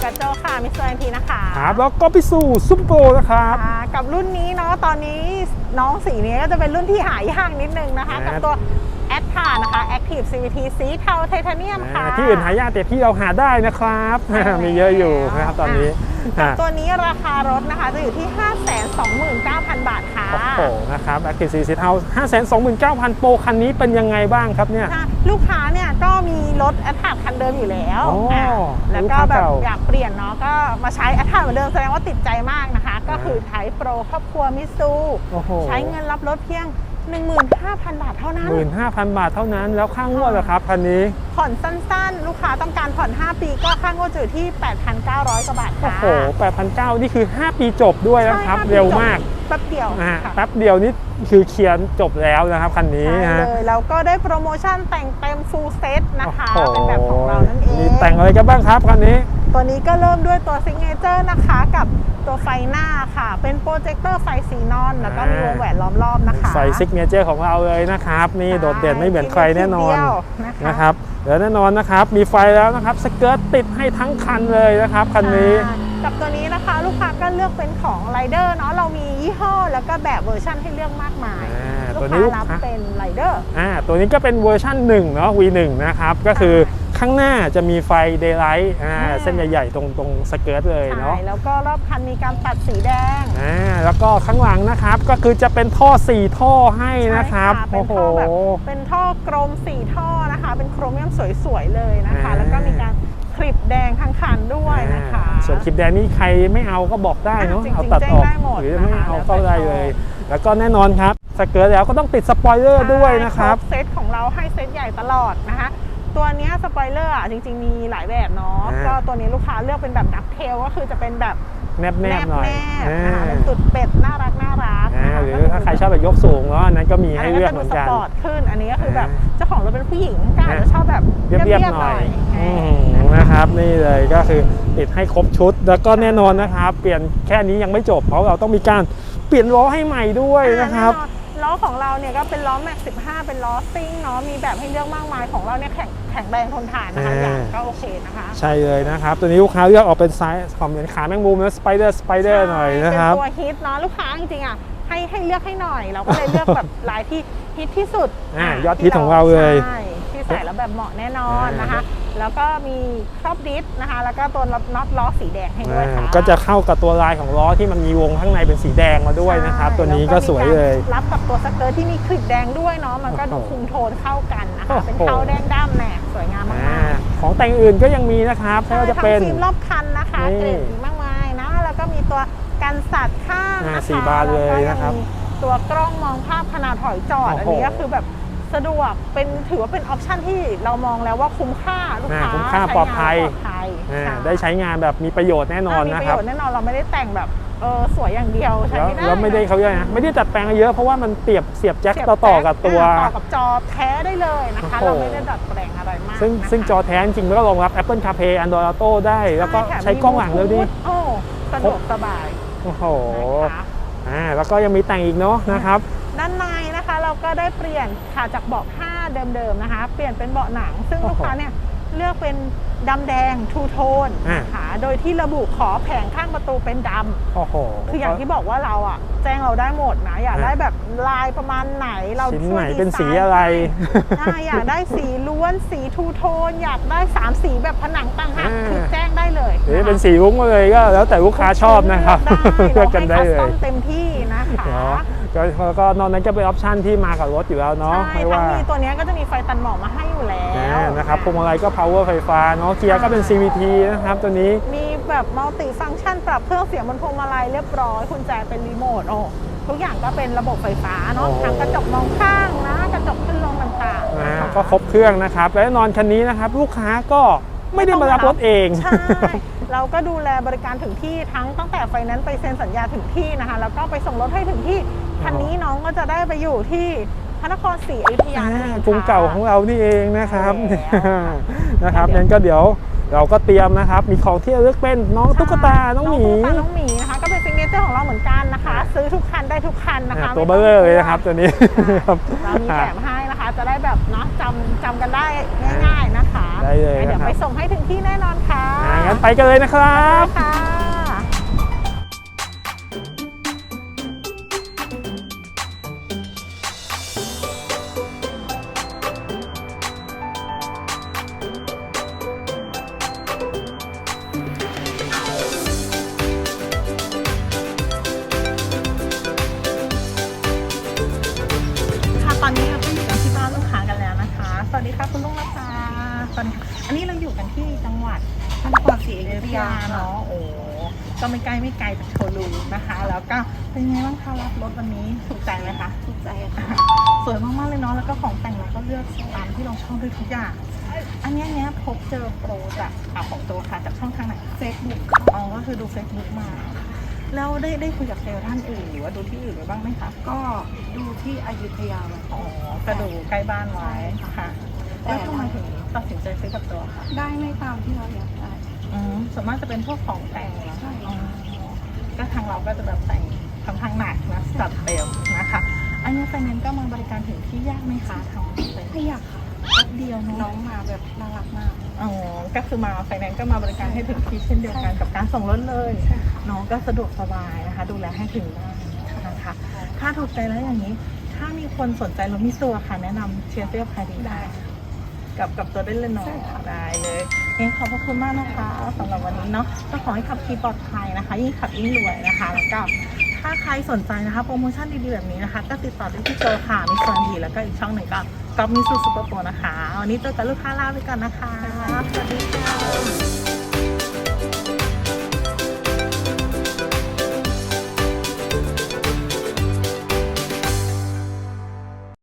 อยู่กับโจค่ะ มิสเตอร์พีนะคะ ครับ แล้วก็พิสูซุปโปรนะครับกับรุ่นนี้เนาะ ตอนนี้น้องสีนี้ก็จะเป็นรุ่นที่หายากนิดนึงนะคะ กับตัวแอดพานะคะ Active CVT สีเทาไทเทเนียมค่ะ ที่อื่นหายากแต่ที่เราหาได้นะครับ มีเยอะอยู่นะครับตอนนี้ อะตัวนี้ราคารถนะคะจะอยู่ที่ 529,000 บาทค่ะโอ้โหนะครับ Active CC House 529,000 โปรคันนี้เป็นยังไงบ้างครับเนี่ย ค่ะลูกค้าเนี่ยก็มีรถแอด a คันเดิมอยู่แล้วอ๋ออะแล้วก็ลูกค้าแบบเก่าอยากเปลี่ยนเนาะก็มาใช้แอด a เหมือนเดิมแสดงว่าติดใจมากนะคะ ก็คือไทยโปรครอบครัวมิซูโอ้โห ใช้เงินรับรถเพียง 15,000 บาทเท่านั้น 15,000 บาทเท่านั้น แล้วค่างวดเหรอครับคันนี้ ผ่อนสั้นๆ ลูกค้าต้องการผ่อน 5 ปีก็ค่างวดจะอยู่ที่ 8,900 กว่าบาทโอ้ค่ะโห8,900 นี่คือ 5 ปีจบด้วยนะครับใช่เร็วมาก แป๊บเดียวอ่าค่ะแป๊บเดียวนี่คือเคลียร์จบแล้วนะครับคันนี้ใช่ฮะ เลยแล้วก็ได้โปรโมชั่นแต่งเต็ม full set นะคะ โอ้โหเป็นแบบของเรานั่นเอง มีแต่งอะไรกันบ้างครับคันนี้ ตัวนี้ก็เริ่มด้วยตัว Signature นะคะกับ ตัวไฟหน้าค่ะ เป็นโปรเจคเตอร์ไฟซีนอน แล้วก็มีวงแหวนล้อมรอบนะคะใส่ซิกเนเจอร์ของเราเลยนะครับ นี่โดดเด่นไม่เหมือนใครแน่นอนที่เดียวนะคะนะครับแล้วแน่นอนนะครับ มีไฟแล้วนะครับสเกิร์ตติดให้ทั้งคันเลยนะครับคันนี้อ่ากับตัวนี้นะคะลูกค้าก็เลือกเป็นของไรเดอร์เนาะเรามียี่ห้อแล้วก็แบบเวอร์ชันให้เลือกมากมายอ่าลูตัวกนี้ค้าลูกรับค้าเป็นไรเดอร์อ่าตัวนี้ก็เป็นเวอร์ชัน1เนาะ V1 นะครับก็คือ ข้างหน้าจะมีไฟเดย์ไลท์อ่าอ่าเส้นใหญ่ๆ ตรงตรงสเกิร์ตเลยใช่เนาะแล้วก็รอบคันมีการตัดสีแดงอ่าแล้วก็ข้างหลังนะครับก็คือจะเป็นท่อ 4 ท่อให้นะครับใช่เป็โอ้นโหท่อแบบเป็นท่อกรมสีท่อนะคะ เป็นโครเมียมสวยๆเลยนะคะอ่าแล้วก็มีการคลิปแดงทั้งคันด้วยนะคะอ่าส่วนคลิปแดงนี่ใครไม่เอาก็บอกได้เนาะอ่าจริงๆเอาตัดออกแจ้งได้หมดหรือไม่นะคะเอาแล้วแต่ก็ได้เลย แล้วก็แน่นอนครับสเกิร์ตแล้วก็ต้องติดสปอยเลอร์ด้วยนะครับใช่เซตของเราให้เซตใหญ่ตลอดนะคะ ตัวเนี้ยสปอยเลอร์อะจริง ๆ มีหลายแบบเนาะอ่า ก็ตัวนี้ลูกค้าเลือกเป็นแบบดักเทลก็คือจะเป็นแบบแนบแนบๆหน่อยแนบๆอ่านะคะเป็นตุดเป็ดน่ารักน่ารักอ่านะคะหรือถ้าใครชอบแบบยกสูงเนาะอันนั้นก็มีอันให้นี้เลืก็อกจะเหดูมือนสกัน ปอร์ตขึ้น อันนี้ก็คือแบบอ่าเจ้าของรถเป็นผู้หญิงก็อาจจะชอบแบบเรียบๆหน่อยเรีอืยบมๆหน่อยนะครับนี่เลยก็คือติดให้ครบชุด แล้วก็แน่นอนนะครับ เปลี่ยนแค่นี้ยังไม่จบ เพราะเราต้องมีการเปลี่ยนล้อให้ใหม่ด้วยนะครับ อ่าแน่นอนล้อของเราเนี่ยก็เป็นล้อแม็ก15 เป็นล้อซิ่งเนาะมีแบบให้เลือกมากมายของเราเนี่ยแข็ง แข็งแรงทนทานนะคะอ่าอย่างก็โอเคนะคะใช่เลยนะครับ ตัวนี้ลูกค้าเลือกออกเป็นไซส์ของเหมือนขาแมงมุมนะสไปเดอร์สไปเดอร์หน่อยนะครับเป็นตัวฮิตเนาะลูกค้าจริงๆอะให้ให้เลือกให้หน่อยเราก็เลยเลือกแบบลายที่ฮิตที่สุดอ่าะยอดฮิตของเราเลยใช่ที่ใส่แล้วแบบเหมาะแน่นอนนะคะ แล้วก็มีครอบดิสนะคะ แล้วก็ตัวน็อตล้อสีแดงให้ด้วยค่ะอ่าก็จะเข้ากับตัวลายของล้อที่มันมีวงข้างในเป็นสีแดงมาด้วยนะครับใช่ตัวนี้ก็สวยเลยแวก็มีการรับกับตัวสเกิร์ตที่มีคลิปแดงด้วยเนาะมันก็ดูโอ้โหคุมโทนเข้ากันนะโอ้คะโหเป็นเทาแดงดำแน่ส วยงามมาอ่ากของแต่งอื่นก็ยังมีนะครับๆไม่ว่าจะเป็นทั้งฟิล์มรอบคันนะคะนี่เกรดดีมากมายนะแล้วก็มีตัวกันสัตว์ข้างอ่านะคะสี่บานเลยนะครับแล้วก็ยังมีตัวกล้องมองภาพขนาดถอยจอดโอ้อันโหนี้ก็คือแบบสะดวกเป็นถือว่าเป็นออปชันที่เรามองแล้วว่าคุ้มค่าลูกค้าอ่าคุ้มค่าใช้งนปลอดภัยปลอดภัยอ่าใช่ได้ใช้งานแบบมีประโยชน์แน่นอนมีนะประครับโยชน์แน่นอนเราไม่ได้แต่งแบบ เออสวยอย่างเดียวใช้แล้วไม่ได้แล้วไม่ได้เขาเรียกนะไม่ได้จัดแปลงเยอะเพราะว่ามันเสียบเสียบแจ็คเสียบต่อต่อกับตัว ต่อกับจอแท้ได้เลยนะคะ โอ้เราโห ไม่ได้ดัดแปลงอะไรมากซึ่งนะคะซึ่งจอแท้จริงๆมันก็รองรับ Apple CarPlay Android Auto ได้ แล้วก็แถมใช้กล้องหลังแล้วดิ มี Bluetooth โอ้สะดวกสบายโอ้โหนะคะอ่าแล้วก็ยังมีแต่งอีกเนาะนะครับ ด้านในนะคะเราก็ได้เปลี่ยนค่ะจากเบาะผ้าเดิมๆนะคะ เปลี่ยนเป็นเบาะหนัง ซึ่งโอ้ลูกโหค้าเนี่ย เลือกเป็นดำแดงทูโทนอ่านะคะโดยที่ระบุขอแผงข้างประตูเป็นดำโอ้โหคืออย่างที่บอกว่าเราอะแจ้งเราได้หมดนะ อยากอ่า ได้แบบลายประมาณไหนเราชิ้นช่วยไหนดีซเป็นสีอะไรให้อ่าอยากได้สีล้วนสีทูโทน อยากได้สามสีแบบผนังต่างหากอ่า คือแจ้งได้เลยหรือนะคะเป็นสีรุ้งมาเลยก็แล้วแต่ลูกค้าชอบนะครับ เลืเลืออกกได้กันได้เราเลให้คัสตยอมเต็มที่นะคะเนาะ ก็ก็ก็นอกนั้นก็เป็นออปชันที่มากับรถอยู่แล้วเนาะใช่ไม่ทั้ว่างมีตัวเนี้ยก็จะมีไฟตันหมอกมาให้อยู่แล้ว อ่านะครับพวงมาลัยก็ power ไฟฟ้าเนาะเกียร์ก็เป็น CVT นะครับตัวนี้ มีแบบมัลติฟังก์ชันปรับเครื่องเสียงบนพวงมาลัยเรียบร้อยคุณแจเป็นรีโมทโอ้ทุกอย่างก็เป็นระบบไฟฟ้าเนาะโอ้ทั้งกระจกมองข้างนะ กระจกขึ้นลงต่างๆอ่านะคะก็ครบเครื่องนะครับ และแน่นอนคันนี้นะครับ ลูกค้าก็ไม่ได้มารับรถเอง ใช่ เราก็ดูแลบริการถึงที่ทั้งตั้งแต่ไฟแนนซ์ไปเซ็นสัญญาถึงที่นะคะ แล้วก็ไปส่งรถให้ถึงที่ คันนี้น้องก็จะได้ไปอยู่ที่พระนครศรีอยุธยาอ่านั่นเองค่ะ กรุงเก่าของเรานี่เองนะครับใช่แล้วนะครับเดี๋ยวนั้นก็เดี๋ยวเราก็เตรียมนะครับ มีของที่ระลึกเป็นน้องตุ๊กตา น้องหมีตุ๊กตาน้องหมีนะคะก็เป็นซิงเกิลเจอร์ของเราเหมือนกันนะคะ ซื้อทุกคันได้ทุกคันนะคะอ่าตัวไม่เบงลอเลยกวนะครับตัวนี้ครับ เรามีแถมให้นะคะ จะได้แบบเนาะจำจำกันได้ง่าย ๆนะคะได้เลยเดี๋ยวนะครับไปส่งให้ถึงที่แน่นอนค่ะอ่างั้นไปกันเลยนะครับ ค่ะ ระนครศรีอเอยุธเรียยาเนาะเนาะโอ้ก็ไม่ใกล้ไม่ไกลจากโชว์รูมนะคะ แล้วก็เป็นไงบ้างคะรับรถวันนี้ถูกใจไหมคะถูกใจค่ะสวยมากๆเลยเนาะแล้วก็ของแต่งเราก็เลือกตามที่เราชอบด้วยทุกอย่าง อันเนี้ยเนี้ยพบเจอโปรจากอ่าของตัวค่ะจากช่องทางไหนคะเฟซบุ๊กค่ะอ๋อก็คือดู Facebook มาแล้วได้ได้คุยกับเซลล์ท่านอื่นหรือว่าดูที่อื่นไว้บ้างไหมคะก็ดูที่อยุธยาไว้อ๋อก็ดูใกล้บ้านไว้ค่ะแต่แล้วทำไมถึงตัดสินใจซื้อกับตัวค่ะได้ไม่ตามที่เราอยากได้ อืมส่วนมากจะเป็นพวกของแต่งเหรอใช่อ๋อก็ทางเราก็จะแบบแต่งทำทางหนักนะจัดเต็มนะคะ อันนี้ไฟแนนซ์ก็มาบริการถึงที่ยากไหมคะทำเป็นไม่อยากค่ะแป๊บเดียวเนาะน้องมาแบบน่ารักมาก อ๋อก็คือมาไฟแนนซ์ก็มาบริการให้ถึงที่เช่นเดียวกันกับการส่งรถเลย ใช่ค่ะ น้องก็สะดวกสบายนะคะ ดูแลให้ถึงบ้านนะคะ ถ้าถูกใจแล้วอย่างนี้ ถ้ามีคนสนใจรถมิตัวค่ะ แนะนำเชียร์เซียพาดีได้ กับกับตัวได้เลยเนาะใช่ค่ะ ได้เลย เองขอบพระคุณมากนะคะสำหรับวันนี้เนาะก็ขอให้ขับขี่ปลอดภัยนะคะยิ่งขับยิ่งรวยนะคะ แล้วก็ถ้าใครสนใจนะคะโปรโมชั่นดีๆแบบนี้นะคะ ก็ติดต่อได้ที่โจค่ะมีสซันดีแล้วก็อีกช่องหนึ่งก็ก๊อฟมิสูซูเปอร์โปรนะคะวันนี้เจอกับลูกค้าลาไปก่อนนะคะสวัสดีค่ะ